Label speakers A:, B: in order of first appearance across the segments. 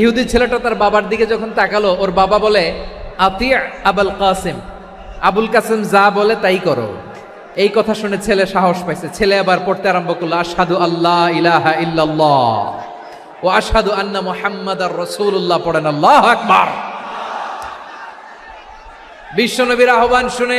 A: ইহুদি ছেলেটা তার বাবার দিকে যখন তাকালো, ওর বাবা বলে, আতি আবুল কাসিম। আবুল কাসিম যা বলে তাই করো। এই কথা শুনে ছেলে সাহস পাইছে। ছেলে আবার পড়তে আরম্ভ করল আসাদু আল্লাহ ইলাহা ইল্লাল্লাহ। ও আশহাদু আন্না মুহাম্মাদার রাসূলুল্লাহ পড়েন, আল্লাহ আকবার। বিশ্বনবীর আহ্বান শুনে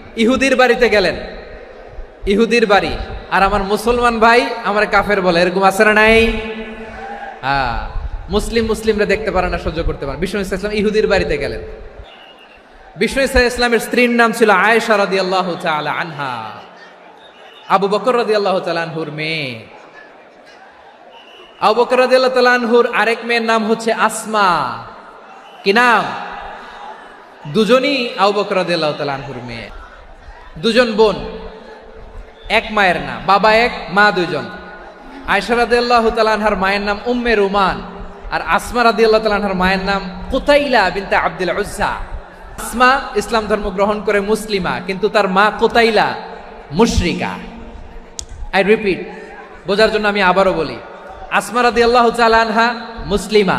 A: ইহুদির বাড়িতে গেলেন। ইহুদির বাড়ি। আর আমার মুসলমান ভাই আমার কাফের বলে, এরকম আছে না নাই? হ্যাঁ মুসলিম মুসলিমরা দেখতে পারে না, সহ্য করতে পারে বিষ্ণু ইসলাম ইহুদির বাড়িতে গেলেন। বিষ্ণু ইসা ইসলামের স্ত্রীর নাম ছিল আয়েশা রাদি আল্লাহ আনহা। আবু বকর রাদি আল্লাহ আনহুর মেয়ে। আবু বকর রাদি আল্লাহ আনহুর আরেক মেয়ের নাম হচ্ছে আসমা। কি নাম? দুজনই আবু বকর রাদি আল্লাহ আনহুর মেয়ে। দুজন বোন, এক মায়ের না বাবা এক, মা দুজন আয়সা রাদি আল্লাহ তালানহার মায়ের নাম উম্মে রুমান, আর আসমা রাদি আল্লাহ তালানহার মায়ের নাম কোতাইলা বিনতে আব্দুল উজ্জা। আসমা ইসলাম ধর্ম গ্রহণ করে মুসলিমা, কিন্তু তার মা কোতাইলা মুশরিকা। আই রিপিট বোঝার জন্য আমি আবারও বলি, আসমা রাদি আল্লাহ আনহা মুসলিমা।